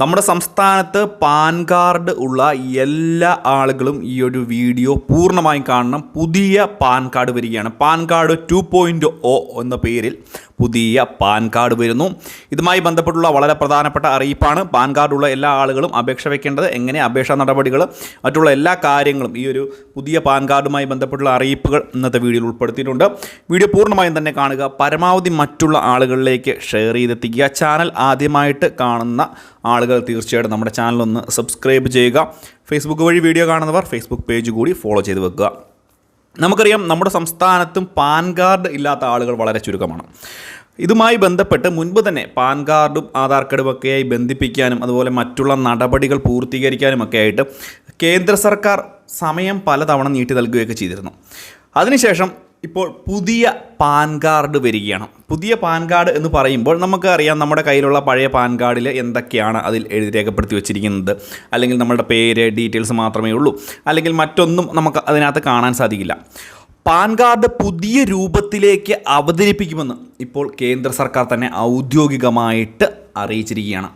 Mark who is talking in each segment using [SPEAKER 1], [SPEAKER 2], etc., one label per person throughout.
[SPEAKER 1] നമ്മുടെ സംസ്ഥാനത്ത് pan card ഉള്ള എല്ലാ ആളുകളും ഈ ഒരു വീഡിയോ പൂർണമായും കാണണം. പുതിയ പാൻ കാർഡ് വരികയാണ്. PAN card two point O എന്ന പേരിൽ പുതിയ പാൻ കാർഡ് വരുന്നു. ഇതുമായി ബന്ധപ്പെട്ടുള്ള വളരെ പ്രധാനപ്പെട്ട അറിയിപ്പാണ്. പാൻ കാർഡുള്ള എല്ലാ ആളുകളും അപേക്ഷ വയ്ക്കേണ്ടത് എങ്ങനെ അപേക്ഷാ നടപടികൾ മറ്റുള്ള എല്ലാ കാര്യങ്ങളും ഈ ഒരു പുതിയ പാൻ കാർഡുമായി ബന്ധപ്പെട്ടുള്ള അറിയിപ്പുകൾ ഇന്നത്തെ വീഡിയോയിൽ ഉൾപ്പെടുത്തിയിട്ടുണ്ട്. വീഡിയോ പൂർണമായും തന്നെ കാണുക. പരമാവധി മറ്റുള്ള ആളുകളിലേക്ക് ഷെയർ ചെയ്തെത്തിക്കുക. ചാനൽ ആദ്യമായിട്ട് കാണുന്ന ആളുകൾ തീർച്ചയായിട്ടും നമ്മുടെ ചാനലൊന്ന് സബ്സ്ക്രൈബ് ചെയ്യുക. ഫേസ്ബുക്ക് വഴി വീഡിയോ കാണുന്നവർ ഫേസ്ബുക്ക് പേജ് കൂടി ഫോളോ ചെയ്ത് വെക്കുക. നമുക്കറിയാം നമ്മുടെ സംസ്ഥാനത്തും പാൻ കാർഡ് ഇല്ലാത്ത ആളുകൾ വളരെ ചുരുക്കമാണ്. ഇതുമായി ബന്ധപ്പെട്ട് മുൻപ് തന്നെ പാൻ കാർഡും ആധാർ കാർഡും ഒക്കെയായി ബന്ധിപ്പിക്കാനും അതുപോലെ മറ്റുള്ള നടപടികൾ പൂർത്തീകരിക്കാനും ഒക്കെ ആയിട്ട് കേന്ദ്ര സർക്കാർ സമയം പലതവണ നീട്ടി നൽകുകയൊക്കെ ചെയ്തിരുന്നു. അതിനുശേഷം ഇപ്പോൾ പുതിയ പാൻ കാർഡ് വരികയാണ്. പുതിയ പാൻ കാർഡ് എന്ന് പറയുമ്പോൾ നമുക്കറിയാം നമ്മുടെ കയ്യിലുള്ള പഴയ പാൻ കാർഡിൽ എന്തൊക്കെയാണ് അതിൽ എഴുതി രേഖപ്പെടുത്തി വെച്ചിരിക്കുന്നത്. അല്ലെങ്കിൽ നമ്മുടെ പേര് ഡീറ്റെയിൽസ് മാത്രമേ ഉള്ളൂ. അല്ലെങ്കിൽ മറ്റൊന്നും നമുക്ക് അതിനകത്ത് കാണാൻ സാധിക്കില്ല. പാൻ കാർഡ് പുതിയ രൂപത്തിലേക്ക് അവതരിപ്പിക്കുമെന്ന് ഇപ്പോൾ കേന്ദ്ര സർക്കാർ തന്നെ ഔദ്യോഗികമായിട്ട് അറിയിച്ചിരിക്കുകയാണ്.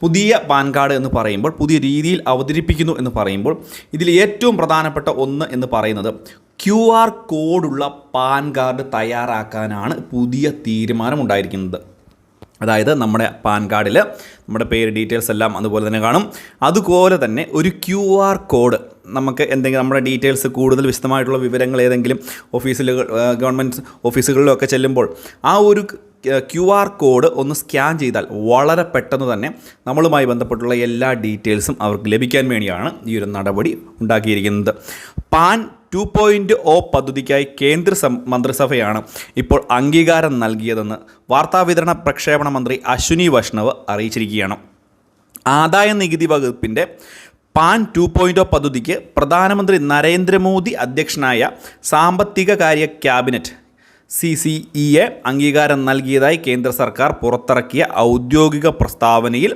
[SPEAKER 1] പുതിയ പാൻ കാർഡ് എന്ന് പറയുമ്പോൾ പുതിയ രീതിയിൽ അവതരിപ്പിക്കുന്നു എന്ന് പറയുമ്പോൾ ഇതിൽ ഏറ്റവും പ്രധാനപ്പെട്ട ഒന്ന് എന്ന് പറയുന്നത് ക്യു ആർ കോഡുള്ള പാൻ കാർഡ് തയ്യാറാക്കാനാണ് പുതിയ തീരുമാനമുണ്ടായിരിക്കുന്നത്. അതായത് നമ്മുടെ പാൻ കാർഡിൽ നമ്മുടെ പേര് ഡീറ്റെയിൽസ് എല്ലാം അതുപോലെ തന്നെ കാണും. അതുപോലെ തന്നെ ഒരു ക്യു ആർ കോഡ് നമുക്ക് എന്തെങ്കിലും നമ്മുടെ ഡീറ്റെയിൽസ് കൂടുതൽ വിശദമായിട്ടുള്ള വിവരങ്ങൾ ഏതെങ്കിലും ഓഫീസിലുകൾ ഗവൺമെന്റ് ഓഫീസുകളിലൊക്കെ ചെല്ലുമ്പോൾ ആ ഒരു ക്യു ആർ കോഡ് ഒന്ന് സ്കാൻ ചെയ്താൽ വളരെ പെട്ടെന്ന് തന്നെ നമ്മളുമായി ബന്ധപ്പെട്ടുള്ള എല്ലാ ഡീറ്റെയിൽസും അവർക്ക് ലഭിക്കാൻ വേണ്ടിയാണ് ഈ ഒരു നടപടി ഉണ്ടാക്കിയിരിക്കുന്നത്. പാൻ ടു പോയിന്റ് ഒ പദ്ധതിക്കായി കേന്ദ്ര മന്ത്രിസഭയാണ് ഇപ്പോൾ അംഗീകാരം നൽകിയതെന്ന് വാർത്താവിതരണ പ്രക്ഷേപണ മന്ത്രി അശ്വിനി വൈഷ്ണവ് അറിയിച്ചിരിക്കുകയാണ്. ആദായ നികുതി വകുപ്പിന്റെ പാൻ ടു പോയിന്റ് പദ്ധതിക്ക് പ്രധാനമന്ത്രി നരേന്ദ്രമോദി അധ്യക്ഷനായ സാമ്പത്തിക കാര്യ cabinet C C E A അംഗീകാരം നൽകിയതായി കേന്ദ്ര സർക്കാർ പുറത്തിറക്കിയ ഔദ്യോഗിക പ്രസ്താവനയിൽ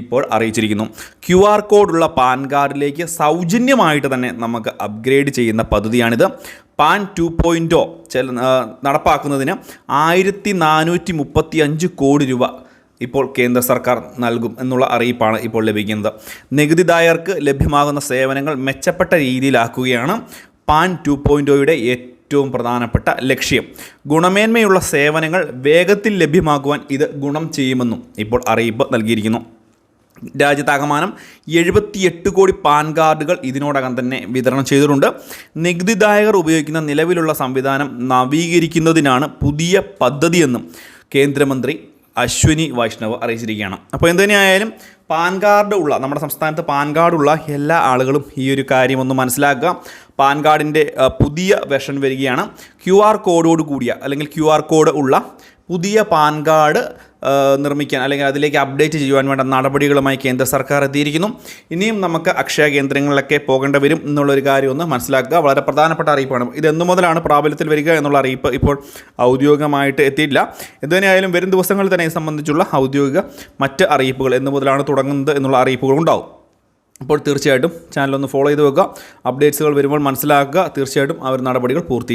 [SPEAKER 1] ഇപ്പോൾ അറിയിച്ചിരിക്കുന്നു. ക്യു ആർ കോഡുള്ള പാൻ കാർഡിലേക്ക് സൗജന്യമായിട്ട് തന്നെ നമുക്ക് അപ്ഗ്രേഡ് ചെയ്യുന്ന പദ്ധതിയാണിത്. പാൻ ടു പോയിന്റോ ചെല നടപ്പാക്കുന്നതിന് ആയിരത്തി നാനൂറ്റി മുപ്പത്തി അഞ്ച് കോടി രൂപ ഇപ്പോൾ കേന്ദ്ര സർക്കാർ നൽകും എന്നുള്ള അറിയിപ്പാണ് ഇപ്പോൾ ലഭിക്കുന്നത്. നികുതിദായകർക്ക് ലഭ്യമാകുന്ന സേവനങ്ങൾ മെച്ചപ്പെട്ട രീതിയിലാക്കുകയാണ്. പാൻ ടു പോയിന്റോയുടെ ഏറ്റവും പ്രധാനപ്പെട്ട ലക്ഷ്യം. ഗുണമേന്മയുള്ള സേവനങ്ങൾ വേഗത്തിൽ ലഭ്യമാക്കുവാൻ ഇത് ഗുണം ചെയ്യുമെന്നും ഇപ്പോൾ അറിയിപ്പ് നൽകിയിരിക്കുന്നു. രാജ്യത്താകമാനം എഴുപത്തിയെട്ട് കോടി പാൻ കാർഡുകൾ ഇതിനോടകം തന്നെ വിതരണം ചെയ്തിട്ടുണ്ട്. നികുതിദായകർ ഉപയോഗിക്കുന്ന നിലവിലുള്ള സംവിധാനം നവീകരിക്കുന്നതിനാണ് പുതിയ പദ്ധതിയെന്നും കേന്ദ്രമന്ത്രി അശ്വിനി വൈഷ്ണവ് അറിയിച്ചിരിക്കുകയാണ്. അപ്പോൾ എന്തുതന്നെയായാലും പാൻ കാർഡ് ഉള്ള നമ്മുടെ സംസ്ഥാനത്ത് പാൻ കാർഡുള്ള എല്ലാ ആളുകളും ഈ ഒരു കാര്യമൊന്ന് മനസ്സിലാക്കുക. പാൻ കാർഡിന്റെ പുതിയ വെർഷൻ വരികയാണ്. ക്യു ആർ കോഡോട് കൂടിയ അല്ലെങ്കിൽ ക്യു ആർ കോഡ് ഉള്ള പുതിയ പാൻ കാർഡ് നിർമ്മിക്കാൻ അല്ലെങ്കിൽ അതിലേക്ക് അപ്ഡേറ്റ് ചെയ്യുവാൻ വേണ്ട നടപടികളുമായി കേന്ദ്ര സർക്കാർ എത്തിയിരിക്കുന്നു. ഇനിയും നമുക്ക് അക്ഷയ കേന്ദ്രങ്ങളിലൊക്കെ പോകേണ്ടി വരും എന്നുള്ളൊരു കാര്യം ഒന്ന് മനസ്സിലാക്കുക. വളരെ പ്രധാനപ്പെട്ട അറിയിപ്പാണ്. ഇത് എന്നു മുതലാണ് പ്രാബല്യത്തിൽ വരിക എന്നുള്ള അറിയിപ്പ് ഇപ്പോൾ ഔദ്യോഗികമായിട്ട് എത്തിയില്ല എന്തുതന്നെയായാലും വരും ദിവസങ്ങളിൽ തന്നെ സംബന്ധിച്ചുള്ള ഔദ്യോഗിക മറ്റ് അറിയിപ്പുകൾ എന്നു മുതലാണ് തുടങ്ങുന്നത് എന്നുള്ള അറിയിപ്പുകൾ ഉണ്ടാവും. അപ്പോൾ തീർച്ചയായിട്ടും ചാനൽ ഒന്ന് ഫോളോ ചെയ്ത് വെക്കുക. അപ്ഡേറ്റ്സുകൾ വരുമ്പോൾ മനസ്സിലാക്കുക. തീർച്ചയായിട്ടും അവർ നടപടികൾ പൂർത്തീകരിക്കും.